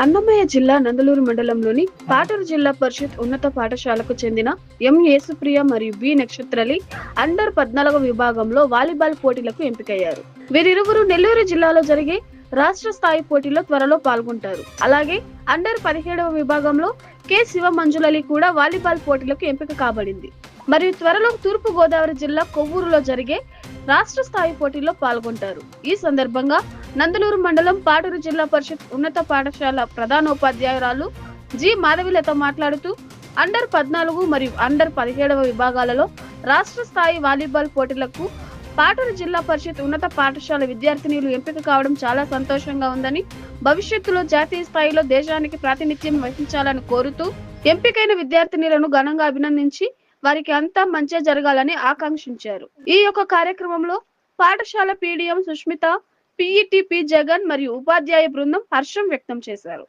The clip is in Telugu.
అన్నమయ్య జిల్లా నందలూరు మండలంలోని పాటూరు జిల్లా పరిషత్ ఉన్నత పాఠశాలకు చెందిన ఎం యేసుప్రియ మరియు బి నక్షత్రలి అండర్ పద్నాలుగు విభాగంలో వాలీబాల్ పోటీలకు ఎంపికయ్యారు. వీరిరువురు నెల్లూరు జిల్లాలో జరిగే రాష్ట్ర స్థాయి పోటీలో త్వరలో పాల్గొంటారు. అలాగే అండర్ పదిహేడవ విభాగంలో కె శివ మంజులలి కూడా వాలీబాల్ పోటీలకు ఎంపిక కాబడింది. మరియు త్వరలో తూర్పు గోదావరి జిల్లా కొవ్వూరులో జరిగే రాష్ట్ర స్థాయి పోటీలో పాల్గొంటారు. ఈ సందర్భంగా నందలూరు మండలం పాటూరు జిల్లా పరిషత్ ఉన్నత పాఠశాల ప్రధానోపాధ్యాయురాలు జి మాధవిలత మాట్లాడుతూ అండర్ పద్నాలుగు మరియు అండర్ పదిహేడవ విభాగాలలో రాష్ట్ర స్థాయి వాలీబాల్ పోటీలకు పాటూరు జిల్లా పరిషత్ ఉన్నత పాఠశాల విద్యార్థినులు ఎంపిక కావడం చాలా సంతోషంగా ఉందని భవిష్యత్తులో జాతీయ స్థాయిలో దేశానికి ప్రాతినిధ్యం వహించాలని కోరుతూ ఎంపికైన విద్యార్థినులను ఘనంగా అభినందించి వారికి అంతా మంచి జరగాలని ఆకాంక్షించారు. ఈ యొక్క కార్యక్రమంలో పాఠశాల పీడిఎం సుష్మిత పిఈటి జగన్ మరియు ఉపాధ్యాయ బృందం హర్షం వ్యక్తం చేశారు.